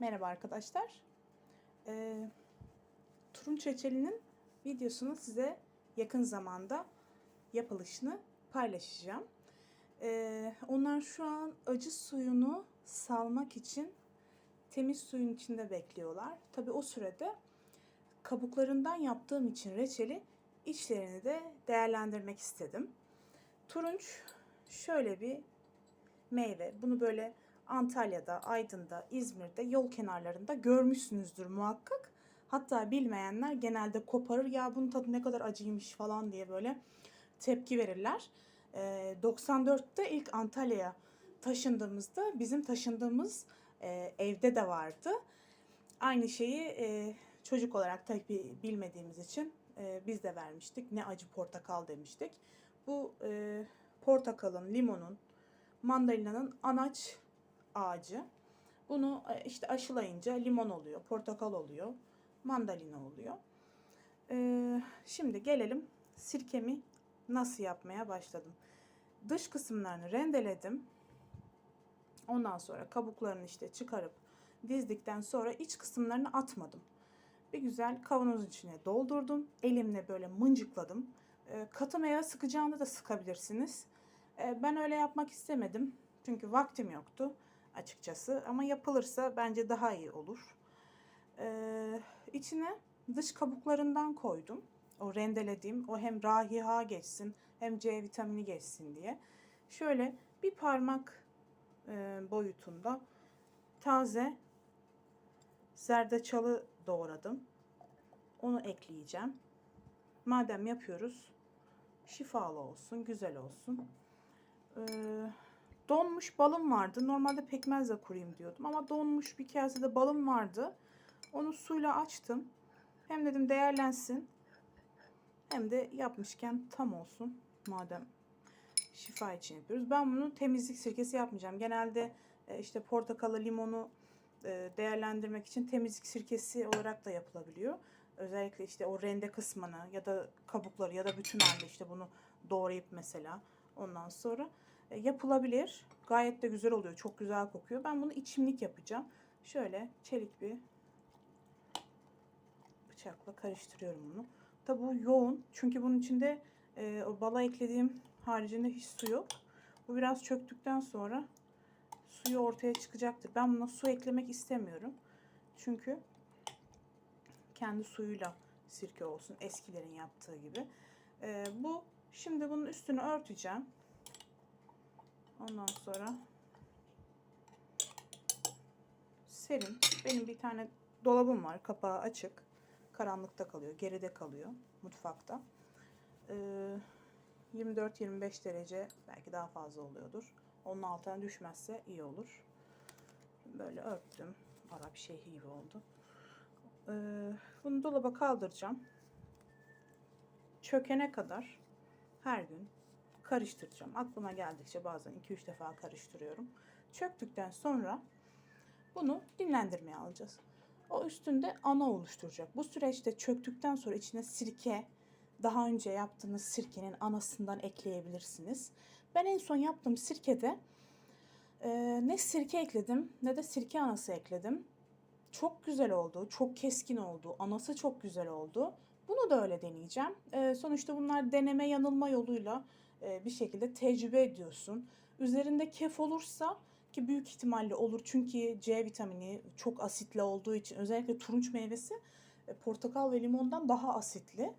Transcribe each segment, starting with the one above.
Merhaba arkadaşlar. Ee, turunç reçelinin videosunu size yakın zamanda yapılışını paylaşacağım. Ee, onlar şu an acı suyunu salmak için temiz suyun içinde bekliyorlar. Tabi o sürede kabuklarından yaptığım için reçeli içlerini de değerlendirmek istedim. Turunç şöyle bir meyve. Bunu böyle Antalya'da, Aydın'da, İzmir'de yol kenarlarında görmüşsünüzdür muhakkak. Hatta bilmeyenler genelde koparır ya bunun tadı ne kadar acıymış falan diye böyle tepki verirler. Ee, 94'te ilk Antalya'ya taşındığımızda bizim taşındığımız e, evde de vardı. Aynı şeyi e, çocuk olarak tabii bilmediğimiz için e, biz de vermiştik. Ne acı portakal demiştik. Bu e, portakalın, limonun, mandalina'nın anaç ağacı. Bunu e, işte aşılayınca limon oluyor, portakal oluyor, mandalina oluyor. Ee, şimdi gelelim sirkemi nasıl yapmaya başladım. Dış kısımlarını rendeledim. Ondan sonra kabuklarını işte çıkarıp dizdikten sonra iç kısımlarını atmadım. Bir güzel kavanozun içine doldurdum. Elimle böyle mıncıkladım. Ee, katı meyve sıkacağını da sıkabilirsiniz. Ee, ben öyle yapmak istemedim. Çünkü vaktim yoktu açıkçası. Ama yapılırsa bence daha iyi olur. Ee, içine dış kabuklarından koydum. O rendelediğim, o hem rahiha geçsin hem C vitamini geçsin diye. Şöyle bir parmak e, boyutunda taze zerdeçalı doğradım. Onu ekleyeceğim. Madem yapıyoruz, şifalı olsun, güzel olsun. Ee, donmuş balım vardı. Normalde pekmezle kurayım diyordum ama donmuş bir kasede balım vardı. Onu suyla açtım. Hem dedim değerlensin. Hem de yapmışken tam olsun. Madem şifa için yapıyoruz. Ben bunu temizlik sirkesi yapmayacağım. Genelde e, işte portakalı, limonu e, değerlendirmek için temizlik sirkesi olarak da yapılabiliyor. Özellikle işte o rende kısmını ya da kabukları ya da bütün halde işte bunu doğrayıp mesela ondan sonra yapılabilir. Gayet de güzel oluyor. Çok güzel kokuyor. Ben bunu içimlik yapacağım. Şöyle çelik bir bıçakla karıştırıyorum bunu. Tabi bu yoğun. Çünkü bunun içinde e, o bala eklediğim haricinde hiç su yok. Bu biraz çöktükten sonra suyu ortaya çıkacaktır. Ben buna su eklemek istemiyorum. Çünkü kendi suyuyla sirke olsun. Eskilerin yaptığı gibi. E, bu şimdi bunun üstünü örteceğim. Ondan sonra serin. Benim bir tane dolabım var. Kapağı açık. Karanlıkta kalıyor. Geride kalıyor. Mutfakta. Ee, 24-25 derece belki daha fazla oluyordur. Onun altına düşmezse iyi olur. Böyle örttüm. Arap şeyhi gibi oldu. Ee, bunu dolaba kaldıracağım. Çökene kadar her gün karıştıracağım. Aklıma geldikçe bazen 2-3 defa karıştırıyorum. Çöktükten sonra bunu dinlendirmeye alacağız. O üstünde ana oluşturacak. Bu süreçte çöktükten sonra içine sirke, daha önce yaptığınız sirkenin anasından ekleyebilirsiniz. Ben en son yaptığım sirkede e, ne sirke ekledim ne de sirke anası ekledim. Çok güzel oldu, çok keskin oldu, anası çok güzel oldu. Bunu da öyle deneyeceğim. E, sonuçta bunlar deneme yanılma yoluyla bir şekilde tecrübe ediyorsun. Üzerinde kef olursa ki büyük ihtimalle olur çünkü C vitamini çok asitli olduğu için özellikle turunç meyvesi e, portakal ve limondan daha asitli.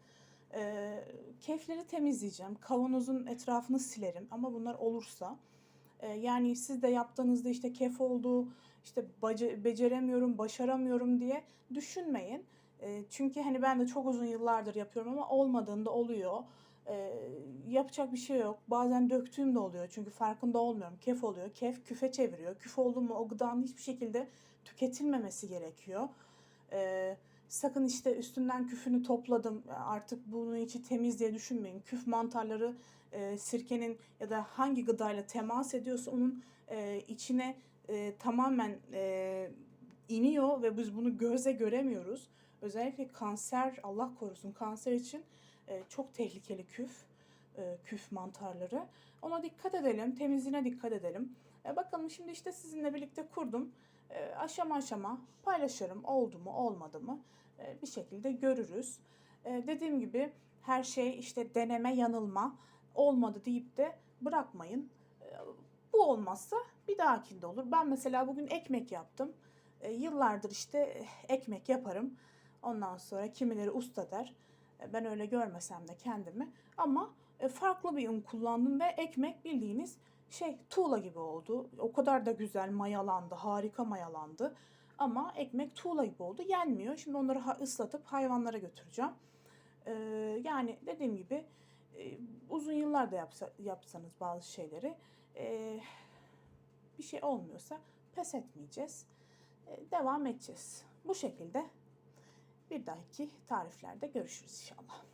E, kefleri temizleyeceğim. Kavanozun etrafını silerim ama bunlar olursa e, yani siz de yaptığınızda işte kef oldu, işte bace, beceremiyorum, başaramıyorum diye düşünmeyin. E, çünkü hani ben de çok uzun yıllardır yapıyorum ama olmadığında oluyor. E, yapacak bir şey yok. Bazen döktüğüm de oluyor çünkü farkında olmuyorum. Kef oluyor. Kef küfe çeviriyor. Küf oldu mu o gıdanın hiçbir şekilde tüketilmemesi gerekiyor. E, sakın işte üstünden küfünü topladım artık bunun içi temiz diye düşünmeyin. Küf mantarları e, sirkenin ya da hangi gıdayla temas ediyorsa onun e, içine e, tamamen e, iniyor ve biz bunu göze göremiyoruz. Özellikle kanser Allah korusun kanser için e, çok tehlikeli küf e, küf mantarları. Ona dikkat edelim, temizliğine dikkat edelim. E, bakalım şimdi işte sizinle birlikte kurdum. aşama aşama paylaşırım. Oldu mu olmadı mı bir şekilde görürüz. Dediğim gibi her şey işte deneme yanılma olmadı deyip de bırakmayın. Bu olmazsa bir dahakinde olur. Ben mesela bugün ekmek yaptım. Yıllardır işte eh, ekmek yaparım. Ondan sonra kimileri usta der. Ben öyle görmesem de kendimi. Ama e, farklı bir un kullandım ve ekmek bildiğiniz şey tuğla gibi oldu. O kadar da güzel mayalandı, harika mayalandı. Ama ekmek tuğla gibi oldu. Yenmiyor. Şimdi onları ıslatıp hayvanlara götüreceğim. Ee, yani dediğim gibi e, uzun yıllar da yapsa, yapsanız bazı şeyleri e, bir şey olmuyorsa pes etmeyeceğiz. Devam edeceğiz. Bu şekilde bir dahaki tariflerde görüşürüz inşallah.